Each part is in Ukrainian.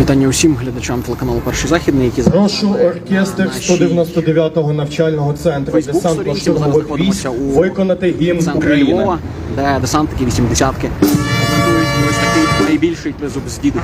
Вітання усім глядачам телеканалу Перший Західний, які Прошу оркестр 199-го навчального центру зараз десантно-штурмових військ виконати гімн України. Львова, де десантники 80-ки презентують ось такий найбільший призуб з діду.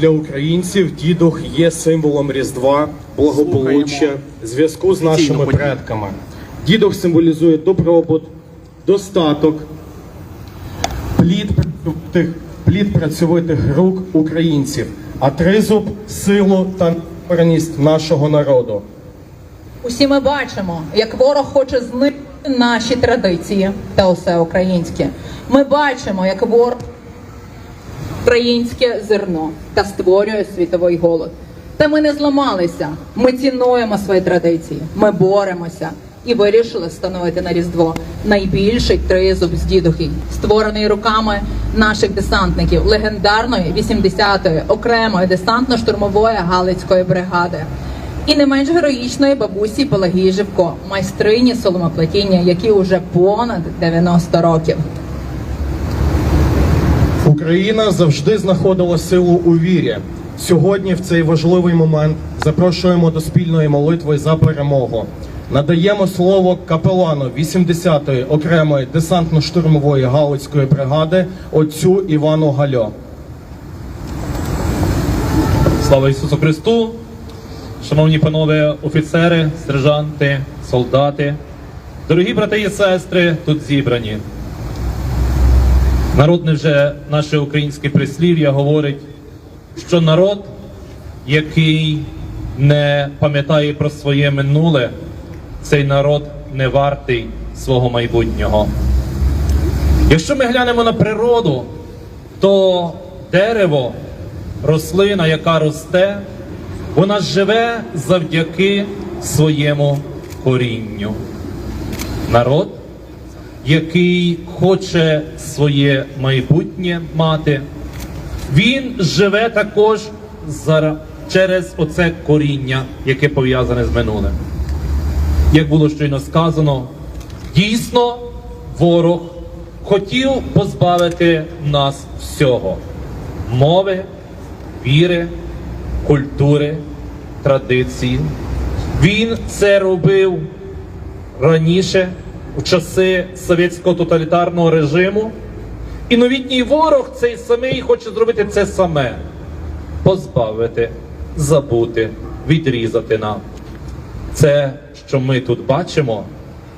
Для українців дідух є символом Різдва, благополуччя, зв'язку з нашими предками. Дідух символізує добробут, достаток, плід, працьовитих- плід працьовитих рук українців, а тризуб силу та непорність нашого народу. Усі ми бачимо, як ворог хоче знищити наші традиції та усе українське. Ми бачимо, як ворог українське зерно та створює світовий голод. Та ми не зламалися. Ми цінуємо свої традиції. Ми боремося і вирішили встановити на Різдво найбільший тризуб з дідухів, створений руками наших десантників легендарної 80-ї окремої десантно-штурмової галицької бригади. І не менш героїчної бабусі Пелагії Живко, майстрині соломоплетіння, які уже понад 90 років. Україна завжди знаходила силу у вірі. Сьогодні, в цей важливий момент, запрошуємо до спільної молитви за перемогу. Надаємо слово капелану 80-ї окремої десантно-штурмової галицької бригади отцю Івану Гальо. Слава Ісусу Христу! Шановні панове офіцери, сержанти, солдати, дорогі брати і сестри, тут зібрані. Народне вже наше українське прислів'я говорить, що народ, який не пам'ятає про своє минуле, цей народ не вартий свого майбутнього. Якщо ми глянемо на природу, то дерево, рослина, яка росте, вона живе завдяки своєму корінню. Народ, який хоче своє майбутнє мати, він живе також через оце коріння, яке пов'язане з минулим. Як було щойно сказано, дійсно ворог хотів позбавити нас всього мови, віри, культури, традиції. Він це робив раніше, у часи совєтського тоталітарного режиму. І новітній ворог цей самий хоче зробити це саме: позбавити, забути, відрізати нам. Це, що ми тут бачимо,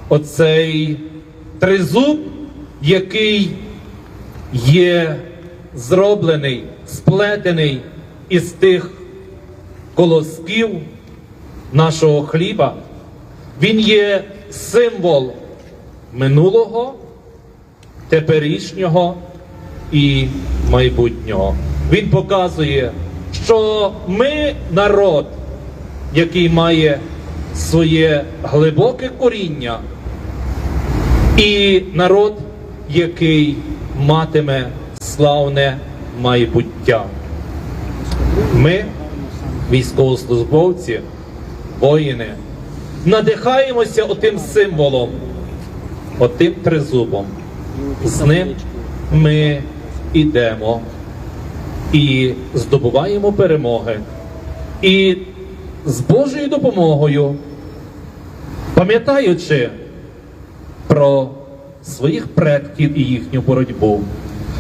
оцей тризуб, який є зроблений, сплетений із тих колосків нашого хліба, він є символ минулого, теперішнього і майбутнього. Він показує, що ми народ, який має своє глибоке коріння, і народ, який матиме славне майбуття. Ми, військовослужбовці, воїни, надихаємося отим символом, отим тризубом. З ним ми йдемо і здобуваємо перемоги. І з Божою допомогою, пам'ятаючи про своїх предків і їхню боротьбу,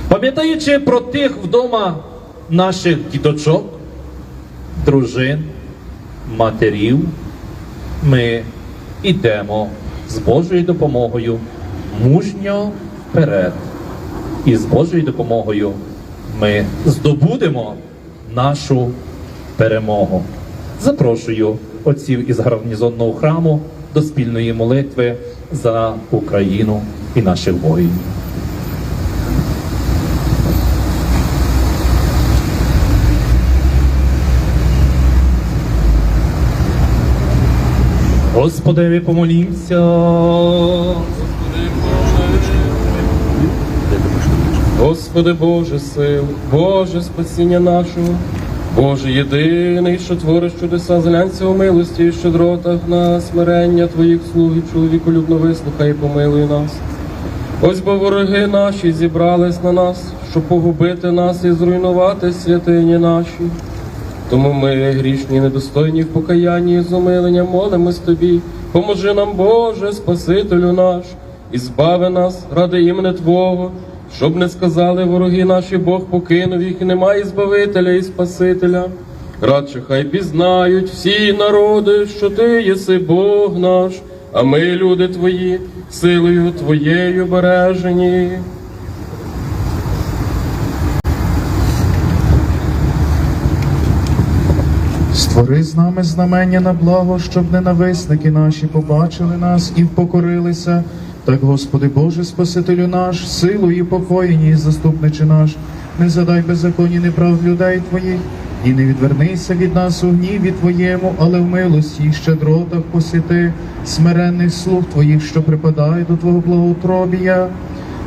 пам'ятаючи про тих вдома наших діточок, дружин, матерів, ми йдемо з Божою допомогою мужньо вперед. І з Божою допомогою ми здобудемо нашу перемогу. Запрошую отців із гарнізонного храму до спільної молитви за Україну і наших воїнів. Господи, помолімся. Господи Боже сил, Боже спасіння нашого, Боже єдиний, що твориш чудеса, зглянься у милості і щедротах на смирення Твоїх слуг і чоловіколюбно вислухай і помилуй нас. Ось бо вороги наші зібрались на нас, щоб погубити нас і зруйнувати святині наші. Тому ми, грішні, недостойні в покаянні і з умиленням молимось Тобі. Поможи нам, Боже, Спасителю наш, і збави нас ради імени Твого, щоб не сказали вороги наші, Бог покинув їх, і немає збавителя і Спасителя. Радше хай пізнають всі народи, що Ти єси Бог наш, а ми, люди Твої, силою Твоєю бережені. Створи з нами знамення на благо, щоб ненависники наші побачили нас і впокорилися. Так, Господи Боже, Спасителю наш, силу і покоєнні, і заступничи наш, не задай беззаконні неправд людей Твоїх, і не відвернися від нас у гніві Твоєму, але в милості і щедротах посіти смиренних слуг Твоїх, що припадають до Твого благоутробія.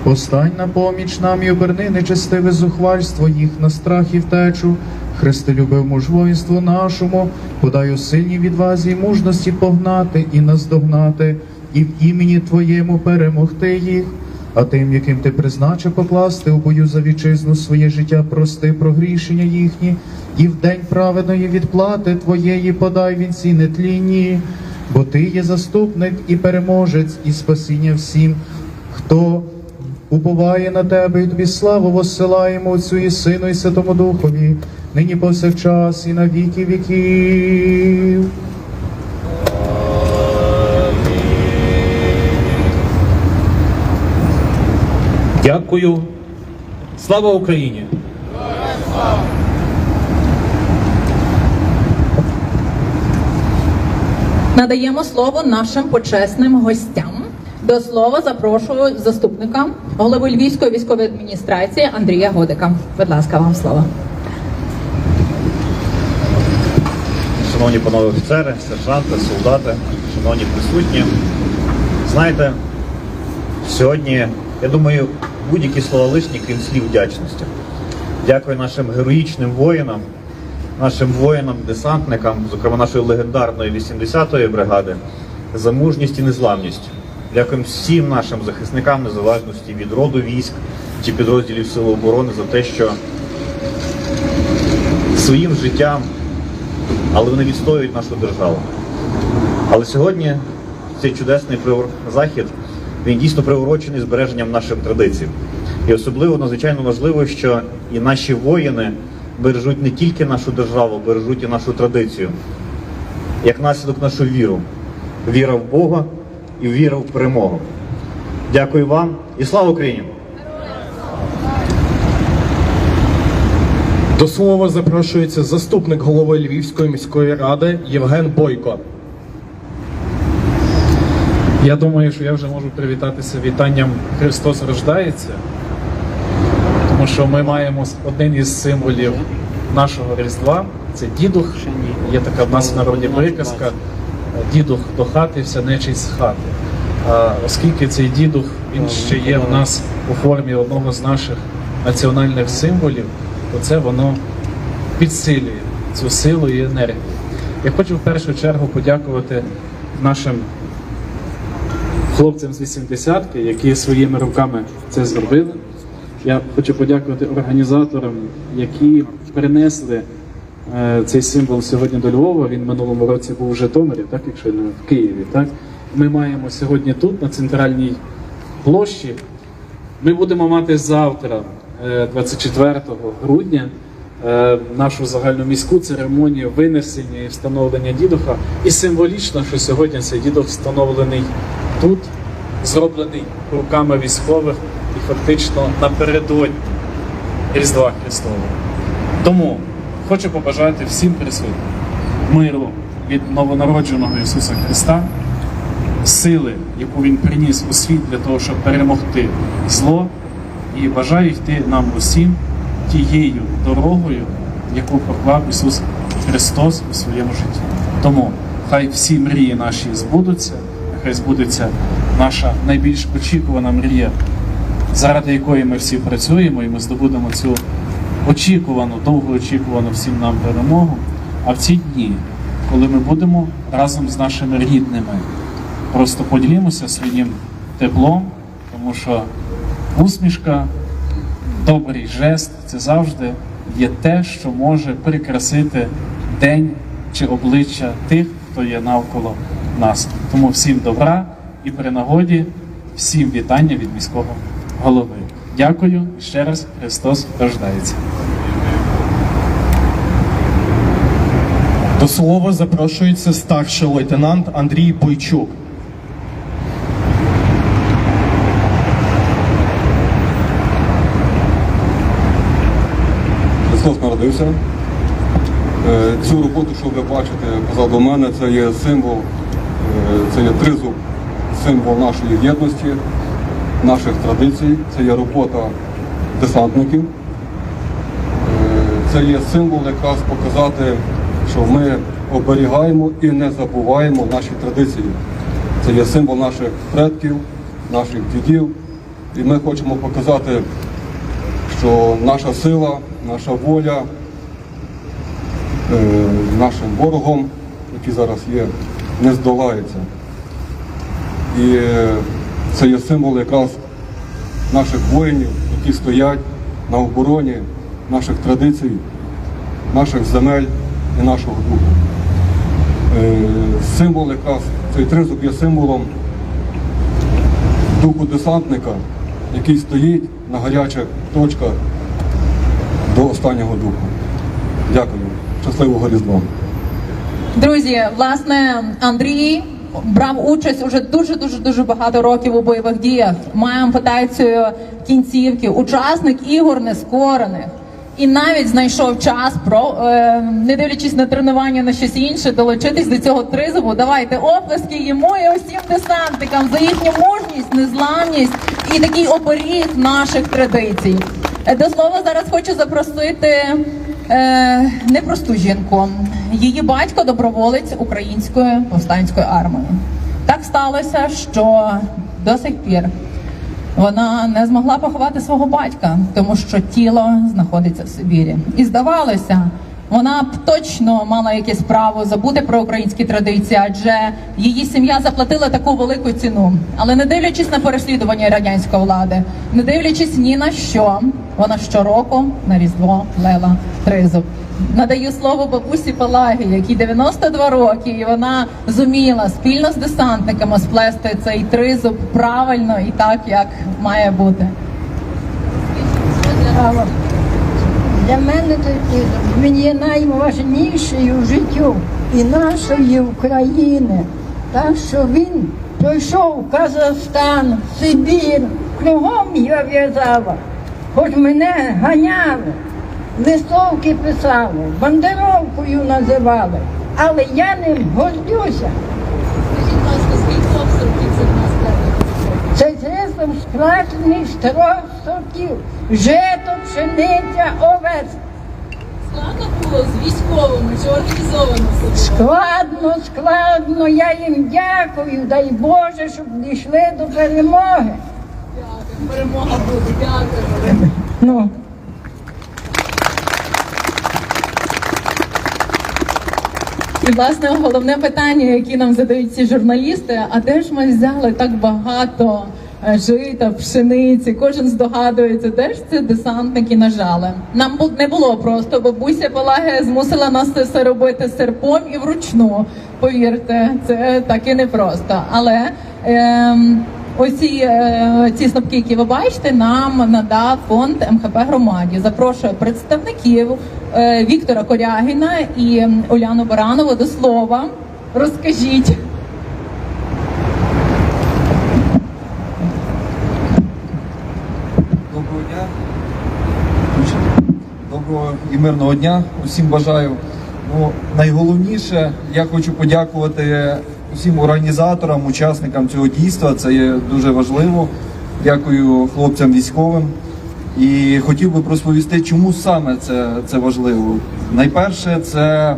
Постань на поміч нам і оберни нечестиве зухвальство їх на страх і втечу. Христи любив муж воїнству нашому, подай у сильній відвазі мужності погнати і наздогнати, і в імені Твоєму перемогти їх. А тим, яким ти призначив покласти у бою за вітчизну своє життя, прости прогрішення їхні, і в день праведної відплати Твоєї подай вінці нетлінні, бо Ти є заступник і переможець, і спасіння всім, хто уповає на тебе і тобі славу воссилаємо Отцю і Сину, і Святому Духові, нині повсякчас і на віки віків. Дякую. Слава Україні! Надаємо слово нашим почесним гостям. До слова запрошую заступника голови Львівської військової адміністрації Андрія Годика. Будь ласка, вам слово. Шановні панове офіцери, сержанти, солдати, шановні присутні. Знаєте, сьогодні, я думаю, будь-які слова лишні, крім слів вдячності. Дякую нашим героїчним воїнам, нашим воїнам-десантникам, зокрема нашої легендарної 80-ї бригади, за мужність і незламність. Дякуємо всім нашим захисникам незалежності від роду військ чи підрозділів Сил оборони за те, що своїм життям але вони відстоюють нашу державу. Але сьогодні цей чудесний захід він дійсно приурочений збереженням наших традицій. І особливо надзвичайно важливо, що і наші воїни бережуть не тільки нашу державу, бережуть і нашу традицію, як наслідок нашу віру. Віра в Бога і віра в перемогу. Дякую вам і слава Україні! До слова запрошується заступник голови Львівської міської ради Євген Бойко. Я думаю, що я вже можу привітатися вітанням Христос рождається, тому що ми маємо один із символів нашого Різдва це дідух. Є така в нас в народі приказка дідух до хати, вся нечість з хати. А оскільки цей дідух він ще є в нас у формі одного з наших національних символів, оце воно підсилює цю силу і енергію. Я хочу в першу чергу подякувати нашим хлопцям з 80-ки, які своїми руками це зробили. Я хочу подякувати організаторам, які принесли цей символ сьогодні до Львова. Він минулому році був у Житомирі, так якщо не в Києві. Так ми маємо сьогодні тут, на центральній площі. Ми будемо мати завтра, е, 24 грудня, е, нашу загальноміську церемонію винесення і встановлення дідуха. І символічно, що сьогодні цей дідух встановлений тут, зроблений руками військових і фактично напередодні Різдва Христового. Тому хочу побажати всім присутнім миру від новонародженого Ісуса Христа, сили, яку Він приніс у світ для того, щоб перемогти зло, і бажаю йти нам усім тією дорогою, яку проклав Ісус Христос у своєму житті. Тому хай всі мрії наші збудуться, нехай збудеться наша найбільш очікувана мрія, заради якої ми всі працюємо, і ми здобудемо цю очікувану, довгоочікувану всім нам перемогу. А в ці дні, коли ми будемо разом з нашими рідними, просто поділімося своїм теплом, тому що усмішка, добрий жест це завжди є те, що може прикрасити день чи обличчя тих, хто є навколо нас. Тому всім добра і при нагоді всім вітання від міського голови. Дякую ще раз. Христос рождається. До слова запрошується старший лейтенант Андрій Бойчук. Христос народився. Е, Цю роботу, що ви бачите позаду мене, це є символ, е, це є тризуб, символ нашої єдності, наших традицій, це є робота десантників. Е, Це є символ якраз показати, що ми оберігаємо і не забуваємо наші традиції. Це є символ наших предків, наших дідів. І ми хочемо показати що наша сила, наша воля е, нашим ворогом, який зараз є, не здолається. І е, це є символ якраз наших воїнів, які стоять на обороні наших традицій, наших земель і нашого духу. Е, Символ якраз, цей тризуб є символом духу десантника, який стоїть на гарячих точках до останнього духу. Дякую. Щасливого Різдва. Друзі, власне, Андрій брав участь уже дуже дуже дуже багато років у бойових діях. Має ампутацію кінцівки, учасник ігор нескорених. І навіть знайшов час, про е, не дивлячись на тренування на щось інше, долучитись до цього тризубу. Давайте оплески йому і усім десантникам за їхню мужність, незламність і такий оберіг наших традицій. Е, До слова зараз хочу запросити е, непросту жінку. Її батько доброволець української повстанської армії. Так сталося, що до сих пір вона не змогла поховати свого батька, тому що тіло знаходиться в Сибірі. І здавалося, вона б точно мала якесь право забути про українські традиції, адже її сім'я заплатила таку велику ціну. Але не дивлячись на переслідування радянської влади, не дивлячись ні на що, вона щороку на різдво плела тризуб. Надаю слово бабусі Палагі, якій 92 роки, і вона зуміла спільно з десантниками сплести цей тризуб правильно і так, як має бути. Право. Для мене такий він є найважнішою в життю і нашої України. Так що він пройшов Казахстан, Сибір, кругом я в'язала, хоч мене ганяли, листовки писали, бандеровкою називали, але я ним гордюся. Тризуб складений з трьох сортів жито, пшениця, овець. Складно було з військовими чи організовано? Складно, складно. Я їм дякую, дай Боже, щоб дійшли до перемоги. Дякую, перемога буде, дякую. Ну. І, власне, головне питання, яке нам задають ці журналісти, а де ж ми взяли так багато? Жита, пшениці? Кожен здогадується, де ж це десантники нажали. Нам не було просто. Бабуся Пелагія змусила нас це все робити серпом і вручну. Повірте, це так і непросто. Але ем, Оці е, ці снопки, які ви бачите, нам надав фонд МХП громаді. Запрошую представників е, Віктора Корягіна і Уляну Баранову до слова. Розкажіть. І мирного дня. Усім бажаю. Ну, найголовніше, я хочу подякувати усім організаторам, учасникам цього дійства. Це є дуже важливо. Дякую хлопцям військовим. І хотів би розповісти, чому саме це, це важливо. Найперше, це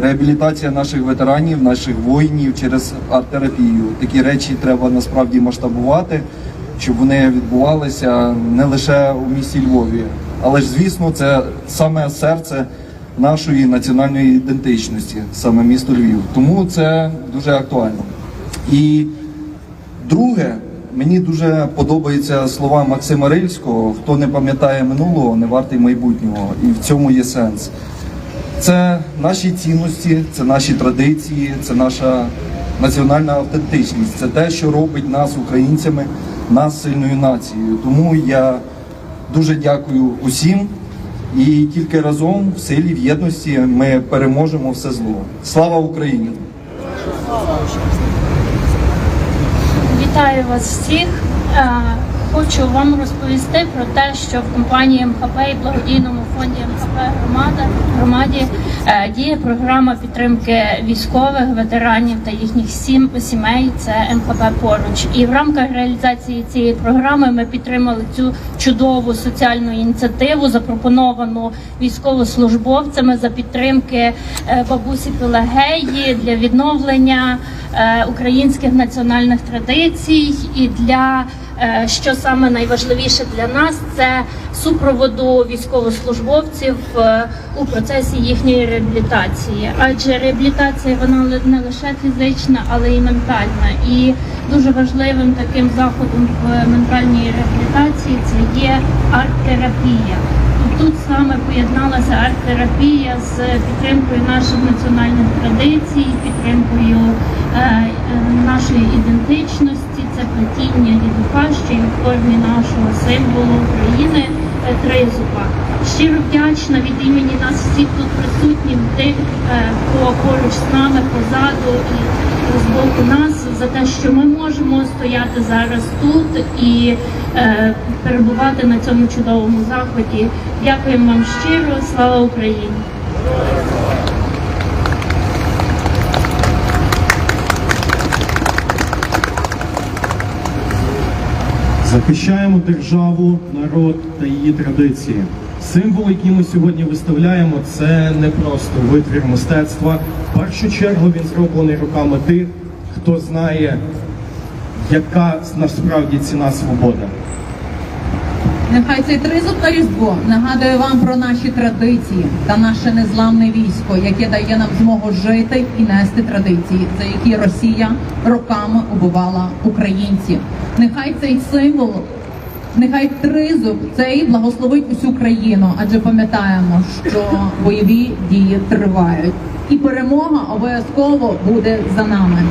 реабілітація наших ветеранів, наших воїнів через арт-терапію. Такі речі треба насправді масштабувати, щоб вони відбувалися не лише у місті Львові, але ж звісно, це саме серце нашої національної ідентичності, саме місто Львів. Тому це дуже актуально. І Друге, мені дуже подобаються слова Максима Рильського: хто не пам'ятає минулого, не вартий майбутнього. І в цьому є сенс. Це наші цінності, це наші традиції, це наша національна автентичність. Це те, що робить нас українцями, нас сильною нацією. Тому я дуже дякую усім. І тільки разом в силі, в єдності ми переможемо все зло. Слава Україні! Вітаю вас всіх. Хочу вам розповісти про те, що в компанії МХП і благодійному фонді МХП громада громаді е, діє програма підтримки військових ветеранів та їхніх сім сімей. Це МХП поруч. І в рамках реалізації цієї програми ми підтримали цю чудову соціальну ініціативу, запропоновану військовослужбовцями за підтримки е, бабусі Пелагеї для відновлення е, українських національних традицій і для що саме найважливіше для нас це супроводу військовослужбовців е, у процесі їхньої реабілітації. Адже реабілітація вона не лише фізична, але й ментальна. І дуже важливим таким заходом в ментальній реабілітації це є арт-терапія. Тут саме поєдналася арт-терапія з підтримкою наших національних традицій, підтримкою е, е, нашої ідентичності, це плетіння дідуха, що є в формі нашого символу України е, тризуба. Щиро вдячна від імені нас всіх тут присутніх, тих, е, поруч з нами, позаду і з боку нас за те, що ми можемо стояти зараз тут і е, перебувати на цьому чудовому заході. Дякуємо вам щиро, слава Україні! Захищаємо державу, народ та її традиції. Символ, який ми сьогодні виставляємо, це не просто витвір мистецтва. В першу чергу він зроблений руками тих, хто знає, яка насправді ціна свободи. Нехай цей тризуб на різдво нагадує вам про наші традиції та наше незламне військо, яке дає нам змогу жити і нести традиції, за які Росія роками убивала українців. Нехай цей символ, нехай тризуб цей благословить усю країну, адже пам'ятаємо, що бойові дії тривають, і перемога обов'язково буде за нами.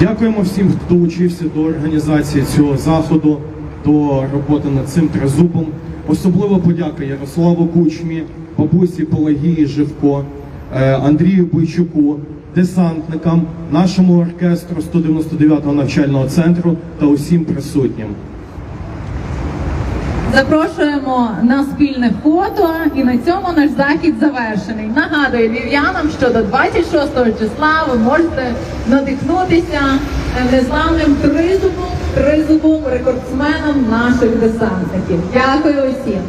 Дякуємо всім, хто долучився до організації цього заходу, до роботи над цим тризубом. Особливо подяка Ярославу Кучмі, бабусі Пелагії Живко, е, Андрію Бойчуку, десантникам, нашому оркестру 199-го навчального центру та усім присутнім. Запрошуємо на спільне фото, і на цьому наш захід завершений. Нагадую львів'янам, що до 26 числа ви можете надихнутися е, незламним тризубом, тризубом рекордсменом наших десантників. Дякую усім.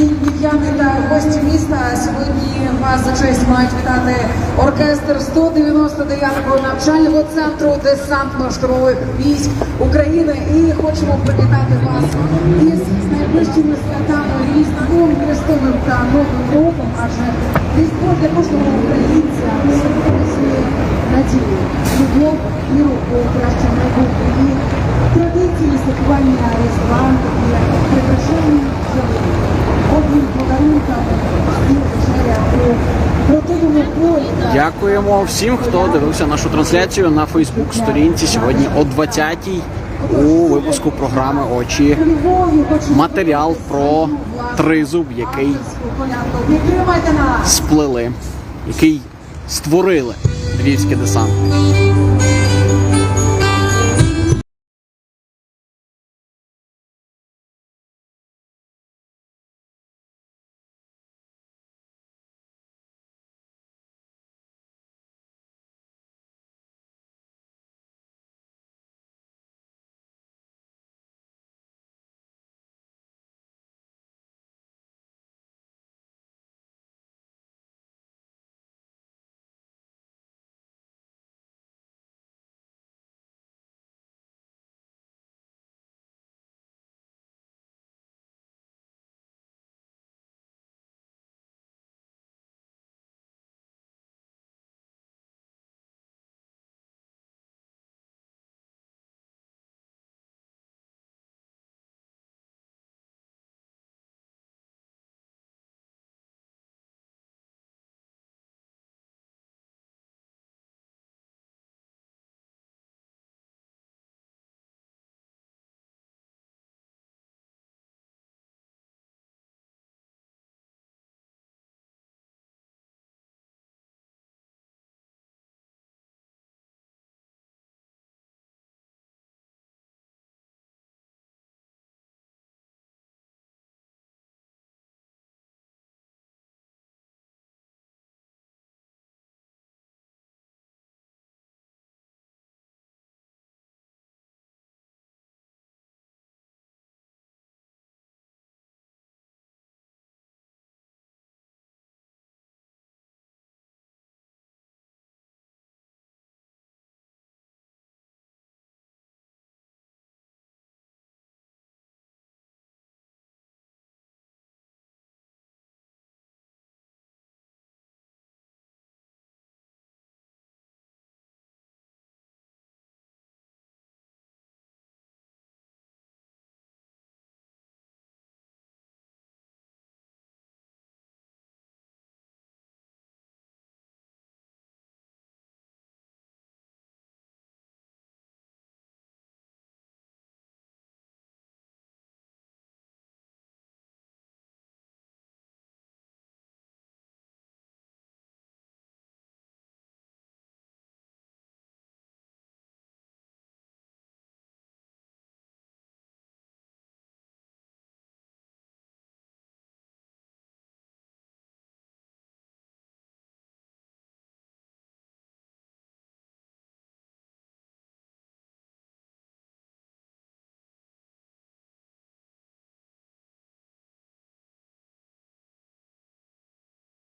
Львів'яни та гості міста. Сьогодні вас за честь мають вітати оркестр 199-го навчального центру десантно-штурмових військ України. І хочемо привітати вас із найближчими святами Різдвом Христовим та Новим роком. Адже Різдво для кожного українця надію, любов, віру у краще майбутнє. Традиції святкування Різдва, прикрашення ялинки, обмін. Дякуємо всім, хто дивився нашу трансляцію на Фейсбук сторінці сьогодні о 20-й у випуску програми Очі. Матеріал про тризуб, який сплели, який створили львівські десанти.